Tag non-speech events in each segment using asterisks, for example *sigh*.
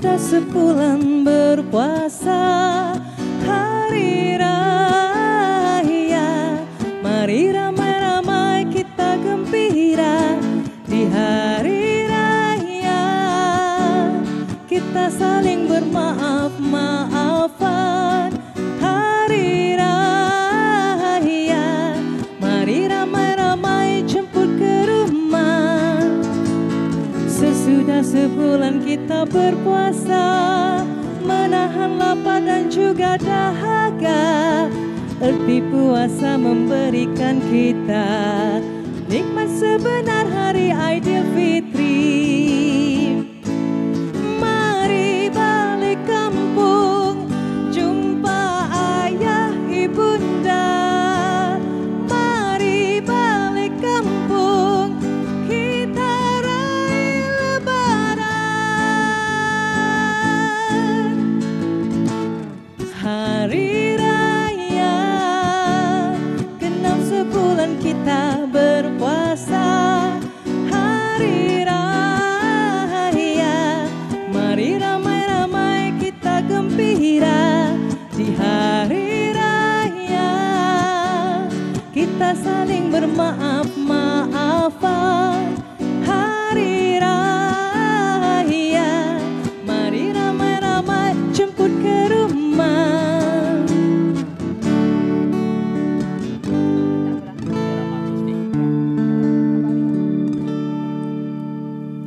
sudah sebulan berpuasa. Hari Raya Mari ramai-ramai kita gembira. Di Hari Raya Kita saling bermaaf-maafan sebulan kita berpuasa. Menahan lapar dan juga dahaga. Erti puasa memberikan kita Nikmat sebenar hari Saling bermaaf-maafan Hari Raya Mari ramai-ramai jemput ke rumah.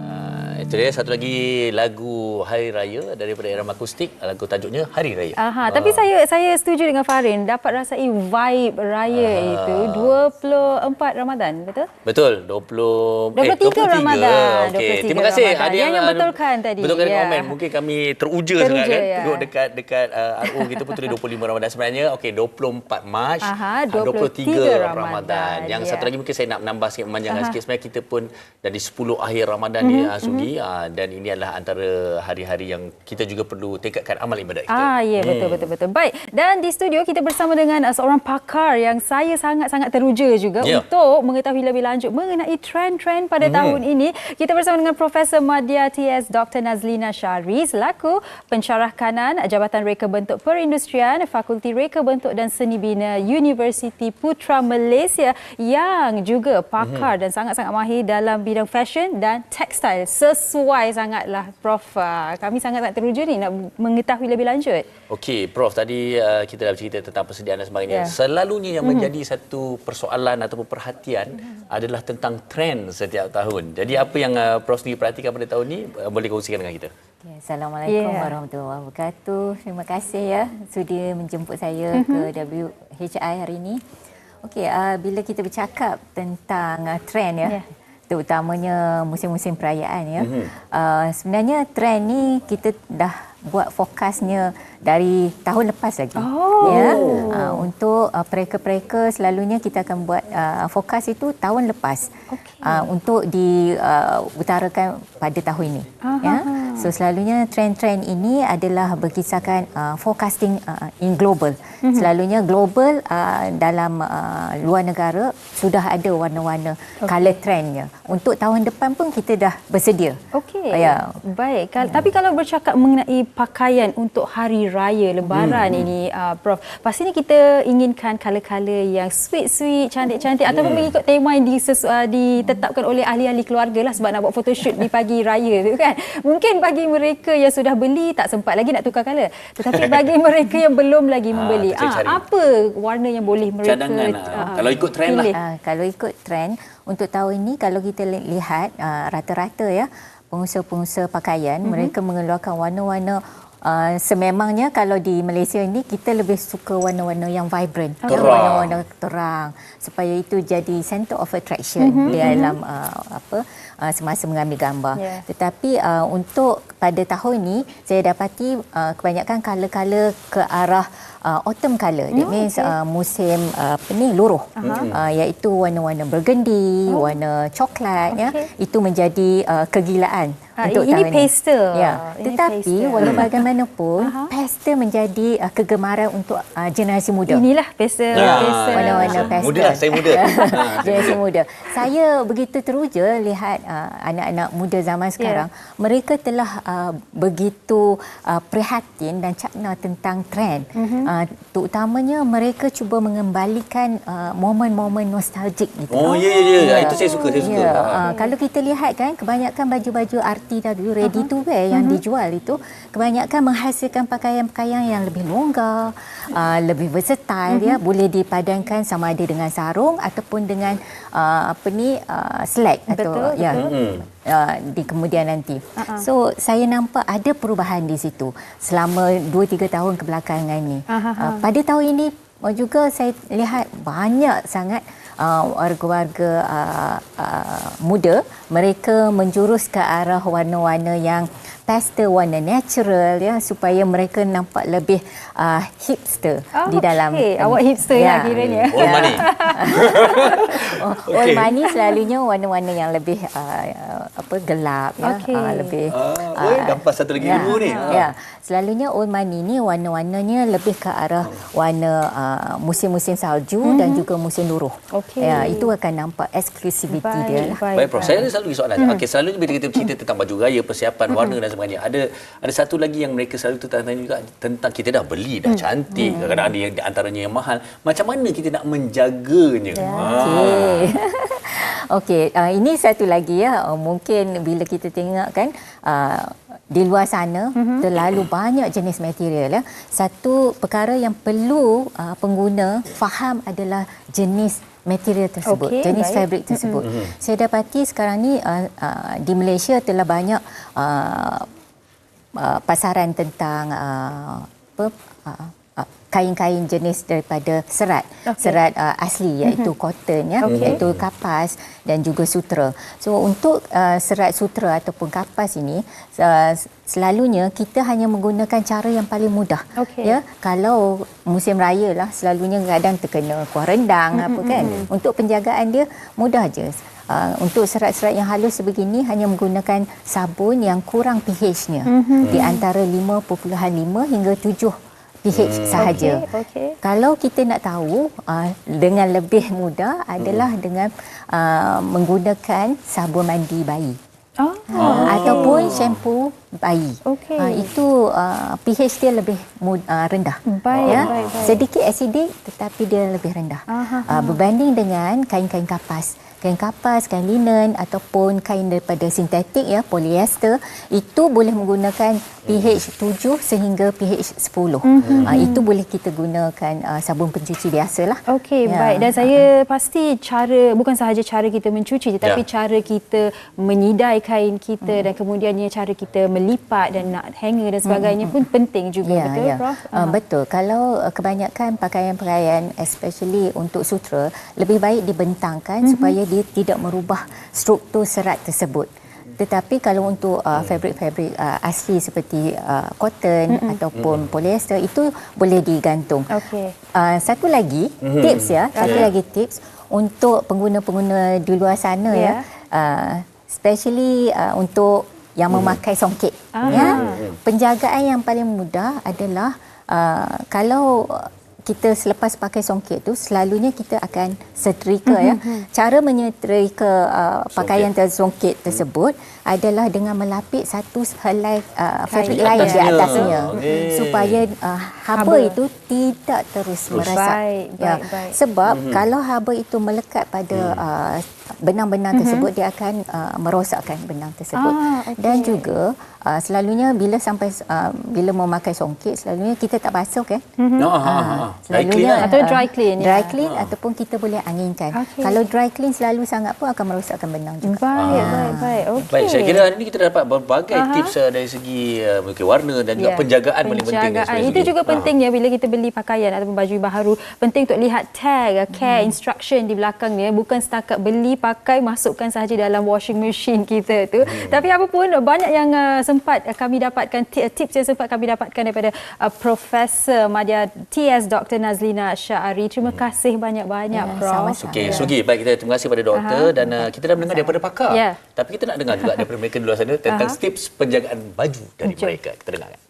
Ah, itu dia satu lagi lagu Hari Raya daripada Irama Akustik. Lagu tajuknya Hari Raya. Aha, tapi saya saya setuju dengan Farin dapat rasai vibe raya Aha. itu 24 Ramadan, betul? Betul, 20 23 Ramadan, Okey, 23 terima kasih Ramadan. ada Yang yang ah, betulkan tadi, Betulkan ya. komen. Mungkin kami teruja, Teruja, sangat kan. ya. Tengok dekat dekat uh, RO kita pun tulis 25 Ramadan sebenarnya. Okey, 24 Mac. Aha, ah, 23 Ramadan. Ramadan, Yang ya. satu lagi mungkin saya nak menambah sikit memanjangkan Aha. sikit sebenarnya kita pun dari 10 akhir Ramadan ni ah, Sugi ah, dan ini adalah antara hari-hari yang kita juga perlu tingkatkan amal ibadat kita. Ah, ya betul betul betul. Baik. Dan di studio kita bersama dengan uh, seorang pakar yang saya sangat-sangat teruja juga Ya. untuk mengetahui lebih lanjut mengenai trend-trend pada tahun ini. Kita bersama dengan Profesor Madya TS Dr. Nazlina Syari selaku pensyarah kanan Jabatan Reka Bentuk Perindustrian Fakulti Reka Bentuk dan Seni Bina Universiti Putra Malaysia yang juga pakar dan sangat-sangat mahir dalam bidang fashion dan tekstil. Sesuai sangatlah Prof. Ah, Kami sangat-sangat teruja ni nak mengetahui lebih lanjut. Okey, Prof, tadi uh, kita dah bercerita tentang persediaan dan sebagainya. Ya. Selalunya yang menjadi satu persoalan ataupun perhatian adalah tentang trend setiap tahun. Jadi apa yang uh, Prof sendiri perhatikan pada tahun ini uh, boleh kongsikan dengan kita. Ya, Assalamualaikum Ya. warahmatullahi wabarakatuh. Terima kasih ya sudi menjemput saya ke WHI hari ini. Okey, uh, bila kita bercakap tentang uh, trend ya, Ya. Terutamanya musim-musim perayaan ya. Uh, sebenarnya trend ni kita dah buat fokusnya dari tahun lepas lagi. Oh. Ya. Uh, untuk uh, pereka-pereka selalunya kita akan buat uh, fokus itu tahun lepas. Okey. Uh, untuk diutarakan pada tahun ini. Aha. Ya. So selalunya trend-trend ini adalah berkisarkan uh, forecasting uh, in global. Mhm. Selalunya global uh, dalam uh, luar negara sudah ada warna-warna okay. color trendnya. Untuk tahun depan pun kita dah bersedia. Okey. Ya. Baik. Kal- Tapi kalau bercakap mengenai pakaian untuk hari raya lebaran Hmm. ini uh, Prof, pastinya kita inginkan color-color yang sweet-sweet, cantik-cantik ataupun Hmm. mengikut tema yang disesu- uh, ditetapkan oleh ahli-ahli keluarga lah sebab nak buat photoshoot di pagi raya tu kan. Mungkin bagi mereka yang sudah beli tak sempat lagi nak tukar color. Tetapi *laughs* bagi mereka yang belum lagi membeli, tercari-cari. ah, apa warna yang boleh mereka Cadangan, ah. Kalau ikut trend lah. pilih? Uh, kalau ikut trend untuk tahun ini kalau kita li- lihat uh, rata-rata ya pengusaha-pengusaha pakaian mm-hmm. mereka mengeluarkan warna-warna Uh, sememangnya kalau di Malaysia ini kita lebih suka warna-warna yang vibrant, yang Terang. warna-warna terang supaya itu jadi center of attraction mm-hmm. di dalam uh, apa uh, semasa mengambil gambar. Ya. Tetapi uh, untuk pada tahun ini saya dapati uh, kebanyakan color-color ke arah uh, autumn color. That Oh, means okey. uh, musim uh, apa ni luruh. Uh, iaitu warna-warna burgundy, warna coklat ya. Okey. Itu menjadi uh, kegilaan Ah, untuk ini tahun pastel. Ya, Ini tetapi pastel. walau bagaimanapun pastel menjadi uh, kegemaran untuk uh, generasi muda. Inilah pastel. Pastel. warna-warna pastel. Muda lah, saya muda. *laughs* Ha, Generasi muda. Saya begitu teruja lihat uh, anak-anak muda zaman sekarang. Mereka telah uh, begitu uh, prihatin dan cakna tentang trend. Mm-hmm. Uh, terutamanya mereka cuba mengembalikan uh, momen-momen nostalgik gitu. Oh, ya, ya, ya. Itu saya suka, saya suka. Ya, Ha. uh, kalau kita lihat kan kebanyakan baju-baju arti tadi ready to wear yang dijual itu kebanyakan menghasilkan pakaian-pakaian yang lebih longgar, uh, lebih versatile ya, boleh dipadankan sama ada dengan sarung ataupun dengan uh, apa ni uh, slack atau Betul, ya betul. uh, di kemudian nanti. So saya nampak ada perubahan di situ selama 2 3 tahun kebelakangan ni. Aha, Uh, pada tahun ini uh, juga saya lihat banyak sangat uh, warga-warga uh, uh, muda mereka menjurus ke arah warna-warna yang pastel warna natural ya supaya mereka nampak lebih uh, hipster Oh, di dalam okey. Awak hipster lah kiranya. Old money. *laughs* Oh, Okey. Old money selalunya warna-warna yang lebih uh, uh, apa gelap ya, Okey. uh, lebih Ah, oi, dapat satu lagi ilmu ni. Ya, selalunya old money ni warna-warnanya lebih ke arah warna uh, musim-musim salju mm-hmm. dan juga musim luruh. Okey. Ya, itu akan nampak eksklusiviti dia lah. Baik Prof, saya ada selalu soalan. Hmm. Okey, selalunya bila kita bercerita tentang baju raya, persiapan warna dan sebagainya, ada ada satu lagi yang mereka selalu tanya juga tentang kita dah beli dah cantik, kadang-kadang ada yang di antaranya yang mahal. Macam mana kita nak menjaganya? Ha. Okey. *laughs* Okey, uh, ini satu lagi ya. Uh, mungkin bila kita tengok kan uh, di luar sana mm-hmm. terlalu banyak jenis material ya. Satu perkara yang perlu uh, pengguna faham adalah jenis material tersebut, Okey, jenis baik. fabrik tersebut. Mm-hmm. Saya dapati sekarang ni uh, uh, di Malaysia telah banyak uh, uh, pasaran tentang uh, apa uh, kain-kain jenis daripada serat Okey. serat uh, asli iaitu cotton ya Okey. iaitu kapas dan juga sutra. So untuk uh, serat sutra ataupun kapas ini uh, selalunya kita hanya menggunakan cara yang paling mudah. Okey. Ya, kalau musim raya lah selalunya kadang terkena kuah rendang apa kan. Untuk penjagaan dia mudah je. Uh, untuk serat-serat yang halus sebegini hanya menggunakan sabun yang kurang pH-nya di antara 5.5 hingga 7 pH sahaja. Okey, okey. Kalau kita nak tahu uh, dengan lebih mudah adalah dengan uh, menggunakan sabun mandi bayi. Oh. Oh. Ataupun shampoo bayi. Okey. Uh, itu uh, pH dia lebih mud, uh, rendah. Baik, ya. baik, baik. Sedikit asidik tetapi dia lebih rendah. Aha, Uh, berbanding dengan kain-kain kapas. Kain kapas, kain linen ataupun kain daripada sintetik ya, polyester itu boleh menggunakan pH 7 sehingga pH 10. Mm-hmm. Uh, itu boleh kita gunakan uh, sabun pencuci biasalah. Okey, Ya. baik. Dan saya pasti cara bukan sahaja cara kita mencuci tetapi Ya. cara kita menyidai kain kita dan kemudiannya cara kita melipat dan nak hanger dan sebagainya pun penting juga, betul Prof? Uh, betul. Kalau uh, kebanyakan pakaian-pakaian especially untuk sutra lebih baik dibentangkan mm-hmm. supaya dia tidak merubah struktur serat tersebut. Tetapi kalau untuk uh, fabrik-fabrik uh, asli seperti uh, cotton mm-hmm. ataupun polyester itu boleh digantung. Okey. Uh, satu lagi mm-hmm. tips ya, satu lagi tips untuk pengguna-pengguna di luar sana Ya. ya. Uh, especially uh, untuk yang memakai songket Ah. ya. Penjagaan yang paling mudah adalah uh, kalau kita selepas pakai songket tu selalunya kita akan setrika ya. Cara menyetrika uh, pakaian tersongket tersebut adalah dengan melapik satu helai uh, fabrik Kain. lain di Atasnya. atasnya Okey. supaya uh, haba Haba. itu tidak terus merasak. Baik, ya. baik, baik. Sebab kalau haba itu melekat pada uh, benang-benang tersebut dia akan uh, merosakkan benang tersebut. Ah, okey. Dan juga uh, selalunya bila sampai uh, bila memakai songket selalunya kita tak basuh kan? No, ha, ha, ha. Dry clean lah. Atau dry clean, Dry ya. clean ataupun kita boleh anginkan. Okey. Kalau dry clean selalu sangat pun akan merosakkan benang juga. Baik, baik, baik. Okey. Baik, saya kira hari ini kita dapat berbagai tips uh, dari segi uh, mungkin warna dan juga Ya. penjagaan, paling penting. Penjagaan. Itu juga Ah. penting ya bila kita beli pakaian ataupun baju baharu. Penting untuk lihat tag, uh, care, Hmm. instruction di belakangnya. Bukan setakat beli, pakai, masukkan sahaja dalam washing machine kita tu. Hmm. Tapi apa pun banyak yang uh, sempat uh, kami dapatkan, ti- tips yang sempat kami dapatkan daripada uh, Profesor Madya TS Dr. Nazlina Syari. Terima Hmm. kasih banyak-banyak Ya, Prof. sama-sama. Okey, Sugi, baik kita terima kasih pada doktor Aha. dan uh, kita dah mendengar daripada pakar. Ya. Tapi kita nak dengar juga daripada daripada mereka di luar sana tentang Aha. tips penjagaan baju dari Jom. mereka. Kita dengarkan.